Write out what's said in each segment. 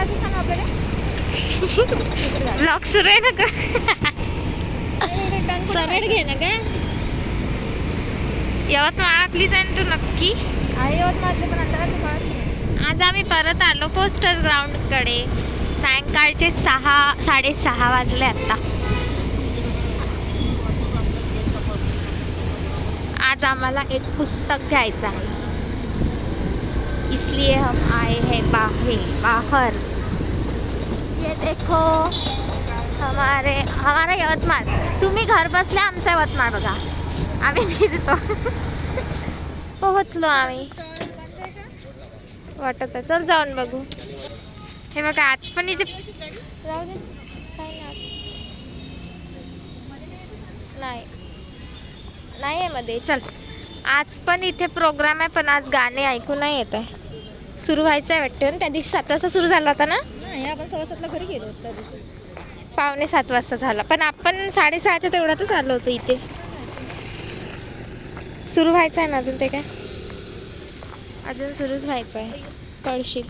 जायचं सांग आपल्याला. ब्लॉग सुरू आहे ना का? सरळ घे ना का यवतमाळातलीच आहे तू नक्की. पण आज आम्ही परत आलो पोस्टर ग्राउंडकडे सायंकाळचे सहा साडेसहा वाजले आता. आज आम्हाला एक पुस्तक घ्यायचं आहे. इसलिए हम आए हैं बाहर बाहर। ये देखो हमारे हमारा यवतमाळ तुम्ही घर बसल्या आमचा यवतमाळ बघा आम्ही फिरतो पोहोचलो आम्ही वाटत आहे चल जाऊन बघू हे बघा आज पण इथे राहू दे नाही। नाही नाही आहे मध्ये चल। आज पण इथे प्रोग्राम आहे पण आज गाणे ऐकू नाही येत आहे. सुरू व्हायचं आहे वाटतं त्या दिवशी सात वाजता सुरू झाला होता ना? नाही आपण सव्वा सातला घरी गेलो होतो त्या दिवशी. पावणे सात वाजता झाला. पण आपण साडेसहाच्या तेवढ्यातच आलो होतो इथे. सुरू व्हायचं आहे ना अजून ते काय? अजून सुरूच व्हायचं आहे कळशील.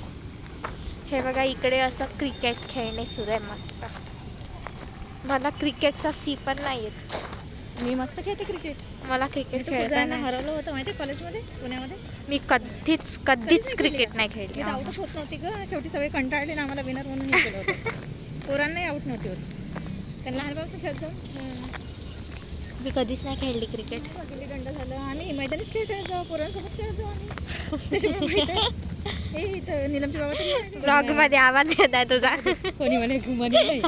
हे बघा इकडे असं क्रिकेट खेळणे सुरू आहे मस्त. मला क्रिकेटचा सी पण नाही येत मी मस्त खेळते क्रिकेट मला क्रिकेट खेळता खेळताना हरवलं होतं माहिती कॉलेजमध्ये पुण्यामध्ये? मी कधीच कधीच क्रिकेट नाही मी खेळली आउटच होत नव्हती ग. शेवटी सगळे कंटाळले ना आम्हाला विनर म्हणून केलं होतं. पोरांनाही आउट नव्हती होत. त्यांना लहानपासून खेळत जाऊन. मी कधीच नाही खेळली क्रिकेट. गिल्ली दंड झालं. आम्ही मैदानीच खेळ खेळत जाऊ पोरांसोबत खेळत जाऊ आम्ही. त्याच्यामुळे माहिती आहे. हे इथं निलमची बाबा तरी. ब्लॉगमध्ये आवाज येत आहे तुझा. कोणी म्हणे घुमणी नाही.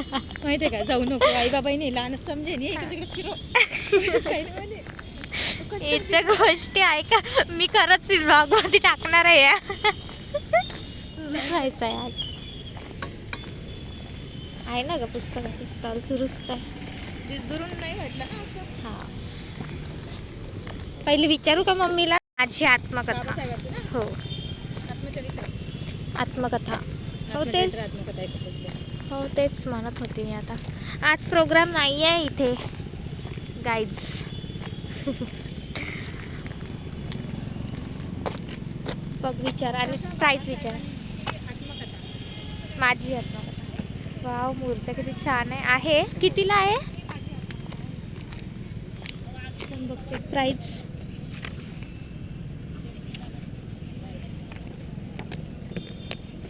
माहितीये का? जाऊ नको. आई बाबाही नाही. लहानच समजेन ये इकडे तिकडे फिरो. काही नाही म्हणे. कशी याच्या गोष्टी ऐका. मी खरंच ब्लॉगमध्ये टाकणार आहे. या जायचं आहे आज. आहे ना ग पुस्तकाची? स्टॉल सुरूच तर ते दुरून नाही म्हटलं ना असं. हा. पहिले विचारू का मम्मीला? माझी आत्मकथा. बाबासाहेबांचं ना? हो. आत्मचरित्र. आत्मकथा. हो तेच. आत्मचरित्र आत्मकथा ऐकत असते. हो तेच म्हणत होते मी आता. आज प्रोग्राम नाही आहे इथे. गाईड्स बघ विचार आणि प्राईज विचार. माझी आत्मकथा. वाव मूर्त किती छान आहे. आहे? कितीला आहे? एक प्राईज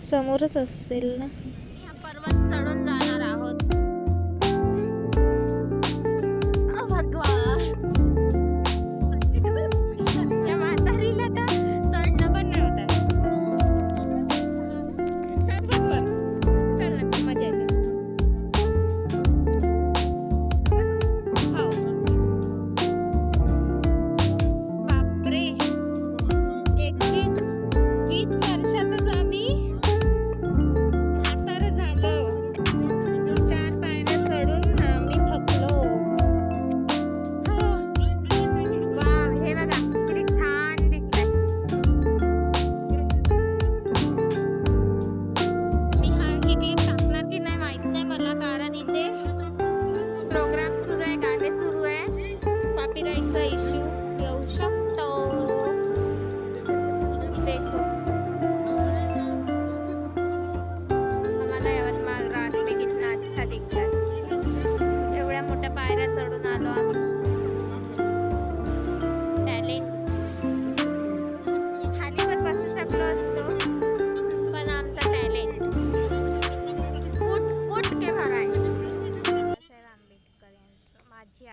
समोरच असेल ना? पर्वत चढून जाणार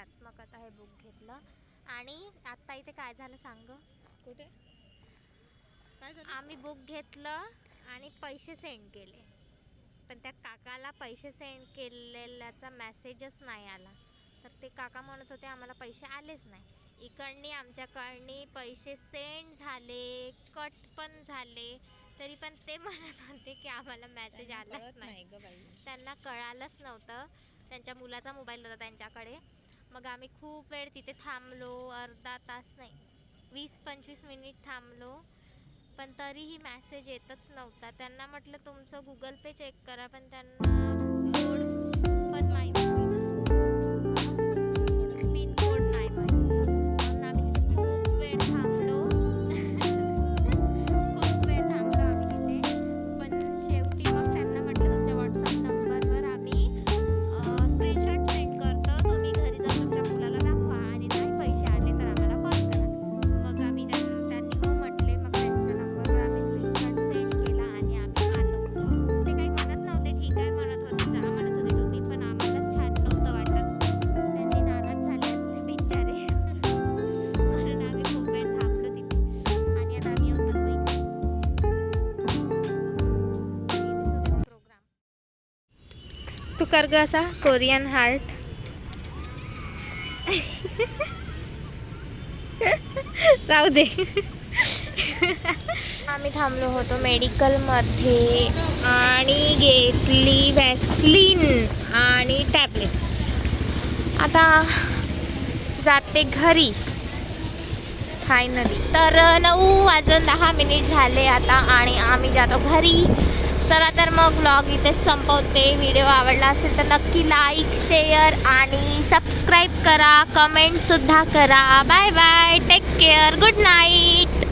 आत्मकथा हे बुक घेतलं. आणि आता इथे काय झालं सांग कुठे? काय झालं? आम्ही बुक घेतलं आणि पैसे सेंड केले. पण त्या काकाला पैसे सेंड केलेल्याचा मेसेजच नाही आला. तर ते काका म्हणत होते आम्हाला पैसे आलेच नाही. इकडनी आमच्याकडनी पैसे सेंड झाले कट पण झाले. तरी पण ते म्हणत होते की आम्हाला मेसेज आलाच नाही. नाही ग बाई. त्यांना कळालंच नव्हतं. त्यांच्या मुलाचा मोबाईल होता त्यांच्याकडे. मग आम्ही खूप वेळ तिथे थांबलो अर्धा तास नाही वीस पंचवीस मिनिट थांबलो. पण तरीही मॅसेज येतच नव्हता. त्यांना म्हटलं तुमचं गुगल पे चेक करा. पण त्यांना तू कर ग असा कोरियन हार्ट राहू दे. आम्ही थांबलो होतो मेडिकलमध्ये आणि घेतली वॅसलिन आणि टॅबलेट आता जाते घरी. फायनली तर नऊ वाजून दहा मिनिट झाले आता आणि आम्ही जातो घरी. चला तर मग ब्लॉग इथे संपवते. व्हिडिओ आवडला असेल तर नक्की लाईक शेअर आणि सबस्क्राईब करा. कमेंटसुद्धा करा. Bye bye take care good night